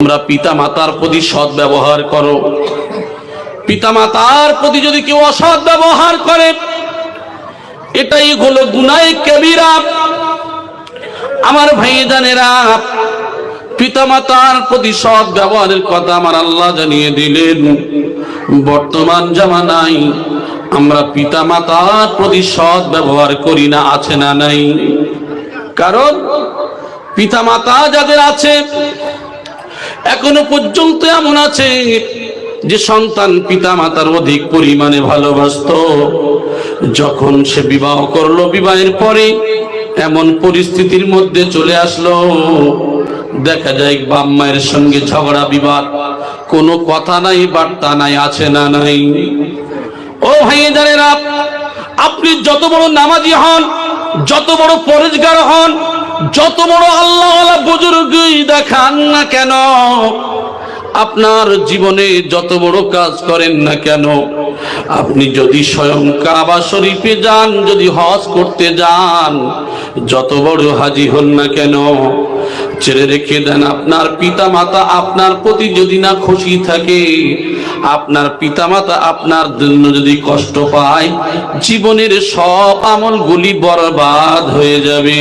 তোমরা পিতা মাতার প্রতি সৎ ব্যবহার করো। পিতা মাতার প্রতি যদি কেউ অসৎ ব্যবহার করে, এটাই হলো গুনাই কবিরা। আমার ভাই জানেরা পিতামাতার প্রতি সৎ ব্যবহারের কথা আমার আল্লাহ জানিয়ে দিলেন। বর্তমান জামানায় আমরা পিতা মাতার প্রতি সৎ ব্যবহার করি না, আছে না নাই? কারণ পিতামাতা যাদের আছে এখনও পর্যন্ত এমন আছে যে সন্তান পিতা মাতার অধিক পরিমাণে ভালোবাসতো। যখন সে বিবাহ করল, বিবাহের পরে এমন পরিস্থিতির মধ্যে চলে আসলো। দেখা যায় বাপ মায়ের সঙ্গে ঝগড়া, বিবাদ, কোনো কথা নাই, বার্তা নাই, আছে না নাই। ও ভাই জানেন আপনি যত বড় নামাজি হন, যত বড় পরেজগার হন যত বড় আল্লাহ বুজুর্গই দেখান না কেন আপনার জীবনে যত বড় কাজ করেন না কেন, আপনি যদি স্বয়ং কাবা শরীফে যান, যদি হজ করতে যান, যত বড় হাজি হন না কেন, ছেড়ে রেখে দেন আপনার পিতা মাতা আপনার প্রতি যদি না খুশি থাকে, আপনার পিতা মাতা আপনার জন্য যদি কষ্ট পায়, জীবনের সব আমলগুলি বরবাদ হয়ে যাবে।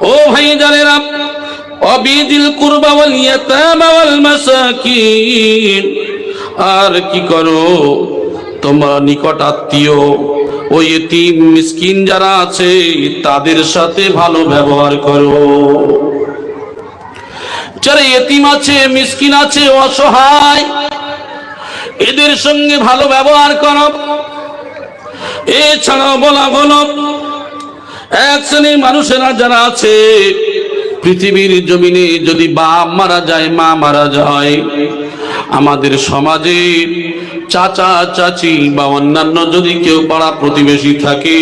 ও ভাই জানেন অবিদিল কুরবা ওয়াল ইয়াতামা ওয়াল মাসাকিন। আর কি করো? তোমরা নিকট আত্মীয় ওই এতিম মিসকিন যারা আছে, তাদের সাথে ভালো ব্যবহার করো। যারা এতিম আছে, মিসকিন আছে অসহায়, এদের সঙ্গে ভালো ব্যবহার করো। এছাড়াও বলা হলো, এক শ্রেণির মানুষেরা যারা আছে পৃথিবীর জমিনে যদি বাপ মারা যায়, মা মারা যায়, আমাদের সমাজে চাচা, চাচি বা অন্যান্য যদি কেউ পাড়া প্রতিবেশী থাকে,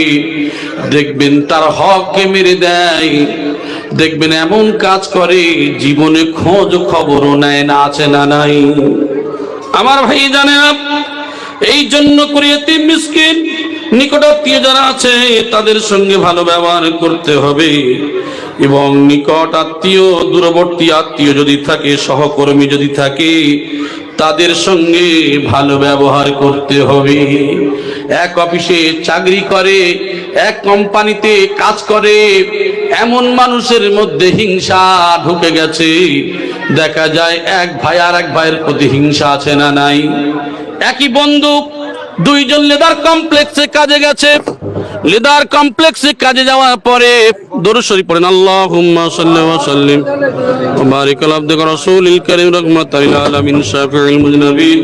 দেখবেন তার হককে মেরে দেয়, দেখবেন এমন কাজ করে, জীবনে খোঁজ খবরও নেয় না, আছে না নাই। আমার ভাই জানে এই জন্য করে এতিম মিসকিন নিকটাত্মীয় যারা আছে, তাদের সঙ্গে ভালো ব্যবহার করতে হবে। এবং নিকট আত্মীয়, দূরবর্তী আত্মীয় যদি থাকে, সহকর্মী যদি থাকে, তাদের সঙ্গে ভালো ব্যবহার করতে হবে। এক অফিসে চাকরি করে, এক কোম্পানিতে কাজ করে, এমন মানুষের মধ্যে হিংসা ঢুকে গেছে। দেখা যায় এক ভাই আর এক ভাইয়ের প্রতি হিংসা আছে না নাই? একই বন্ধু দুইজন লেদার কমপ্লেক্সে কাজে গেছে। লেদার কমপ্লেক্সে কাজে যাওয়ার পরে দরুদ পড়েন আল্লাহুম্মা সাল্লি ওয়া সাল্লিম ওয়া বারিক আলা আবদিকা রাসূলিল কারীম রাহমাতাল লিল আলামিন শাফিউল মুজনাবিন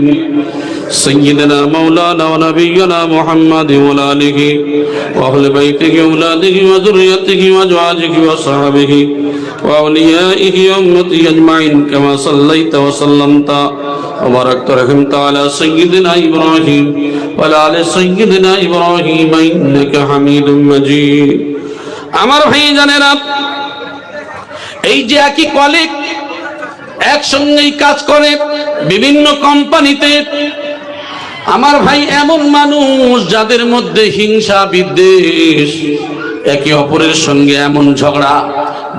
سيدنا مولانا ونبينا محمد وعلى آله وأهل بيته وأولاده وذريته وأزواجه وصحبه وأوليائه وأمته أجمعين كما صليت وسلمت وباركت رحمت على سيدنا إبراهيم وعلى آل سيدنا إبراهيم إنك حميد مجيد আমার ভাই জানেরা এই যে একই কলিগ একসঙ্গেই কাজ করে বিভিন্ন কোম্পানিতে আমার ভাই এমন মানুষ যাদের মধ্যে হিংসা বিদ্বেষ একে অপরের সঙ্গে এমন ঝগড়া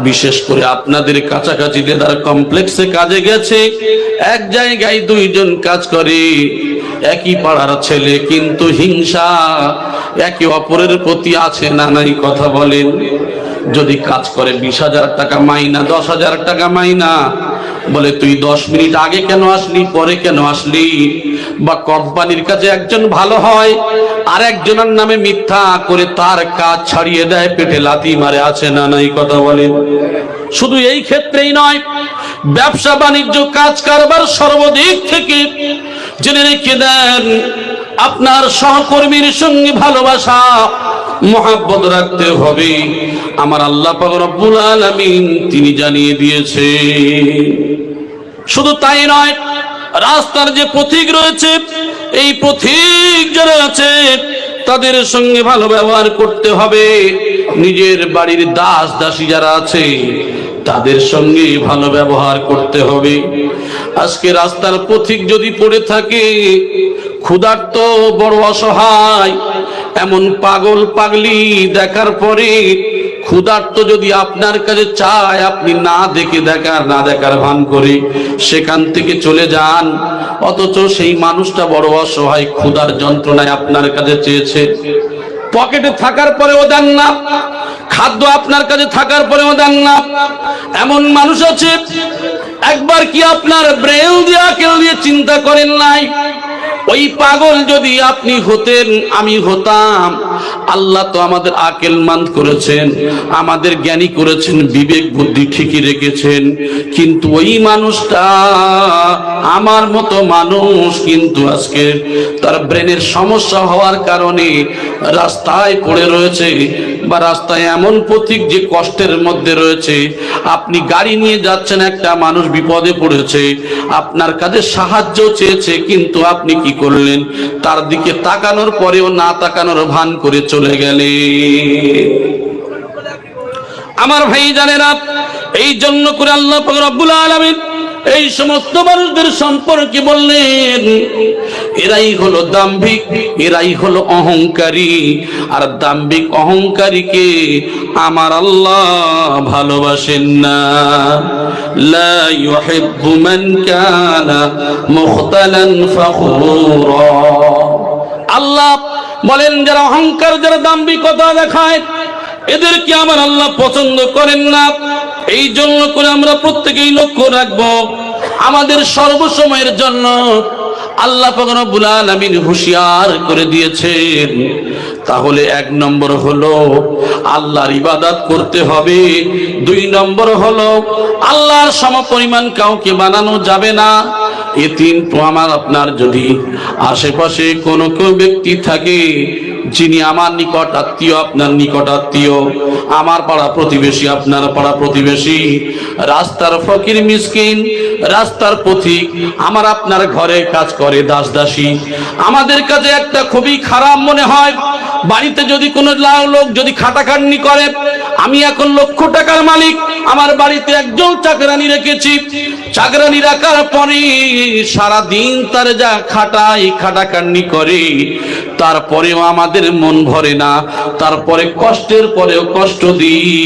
বিশেষ করে আপনাদের কাছাকাছি লেদার কমপ্লেক্সে কাজে গেছে, এক জায়গায় দুইজন কাজ করে। একই পাড়ার ছেলে কিন্তু হিংসা, একে অপরের প্রতি আছে না নাই কথা বলেন। যদি কাজ করে বিশ হাজার টাকা মাইনা, দশ হাজার টাকা মাইনা, বলে তুই দশ মিনিট আগে কেন আসলি, পরে কেন আসলি? বা কোম্পানির কাছে একজন ভালো হয় আর একজনের নামে মিথ্যা করে তার কাজ ছাড়িয়ে দেয়, পেটে লাথি মারে, আছে না নাই কথা বলেন? শুধু এই ক্ষেত্রেই নয়, ব্যবসা বাণিজ্য, কাজ কারবার সর্বদিক থেকে জেনে রেখে দেন, আপনার সহকর্মীর সঙ্গে ভালোবাসা, মহাব্বত রাখতে হবে। আমার আল্লাহ রব্বুল আলামিন তিনি জানিয়ে দিয়েছে। শুধু তাই নয় রাস্তার যে পথিক রয়েছে, এই পথিক যারা আছে, তাদের সঙ্গে ভালো ব্যবহার করতে হবে। নিজের বাড়ির দাস দাসী যারা আছে, তাদের সঙ্গে ভালো ব্যবহার করতে হবে। আজকে রাস্তার পথিক যদি পড়ে থাকে, ক্ষুধার্ত, বড় অসহায়, এমন পাগল পাগলি দেখার পরে ক্ষুধার্ত যদি আপনার কাছে চায়, আপনি না দেখে দেখার না দেখার ভান করে, সেখান থেকে চলে যান। অথচ সেই মানুষটা বড় অসহায়, ক্ষুধার যন্ত্রণায় আপনার কাছে চেয়েছে। পকেটে থাকার পরেও দেন না, খাদ্য আপনার কাছে থাকার পরেও দেন না। এমন মানুষ আছে, একবার কি আপনার ব্রেল দিয়া কেউ দিয়ে চিন্তা করেন নাই? ওই পাগল যদি আপনি হতেন, আমি হতাম। আল্লাহ তো আমাদের আকেল মান করেছেন, আমাদের জ্ঞানী করেছেন, বিবেক, বুদ্ধি ঠিকই রেখেছেন। কিন্তু ওই মানুষটা আমার মতো মানুষ, কিন্তু আজকে তার ব্রেনের সমস্যা হওয়ার কারণে রাস্তায় পড়ে রয়েছে বা রাস্তায় এমন পথিক যে কষ্টের মধ্যে রয়েছে। আপনি গাড়ি নিয়ে যাচ্ছেন, একটা মানুষ বিপদে পড়েছে, আপনার কাছে সাহায্য চেয়েছে, কিন্তু আপনি কি করলেন। তার দিকে তাকানোর পরেও না তাকানোর ভান করে চলে গেলে। আমার ভাই জানেরা, এই জন্য করে আল্লাহ রব্বুল আলমিন এই সমস্ত মানুষদের সম্পর্কে বললেন এরাই হলো দাম্ভিক, এরাই হলো অহংকারী। আর দাম্ভিক অহংকারীকে আমার আল্লাহ ভালোবাসেন না। লা ইউহিব্বু মান কানা মুখতালান আল্লাহ বলেন, যারা অহংকার, যারা দাম্ভিকতা দেখায় এদেরকে আমার আল্লাহ পছন্দ করেন না? এই জন্য করে আমরা প্রত্যেকেই লক্ষ্য রাখব, আমাদের সর্বসময়ের জন্য আল্লাহ রব্বুল আলামিন হুঁশিয়ার করে দিয়েছেন। তাহলে এক নম্বর হলো আল্লাহর ইবাদত করতে হবে। দুই নম্বর হলো আল্লাহর সমপরিমাণ কাউকে বানানো যাবে না। এ তিন আমার আপনার যদি আশেপাশে কোনো কেউ ব্যক্তি থাকে যিনি আমার নিকট আত্মীয়, আপনার নিকট আত্মীয়, আমার পাড়া প্রতিবেশী, আপনার পাড়া প্রতিবেশী, রাস্তার ফকির মিসকিন, রাস্তার পথিক, আমার আপনার ঘরে কাজ করে দাস দাসী। আমাদের কাছে একটা খুবই খারাপ মনে হয়, বাড়িতে যদি কোনো লোক যদি খাটাখাটনি করে, আমি এখন লক্ষ টাকার মালিক, আমার বাড়িতে একজন চাকরানি রেখেছি। চাকরানি রাখার পরে সারা দিন তার যা খাটাই, খাটাখাটনি করে, তারপরেও আমাদের মন ভরে না। তারপরে কষ্টের পরেও কষ্ট দিই।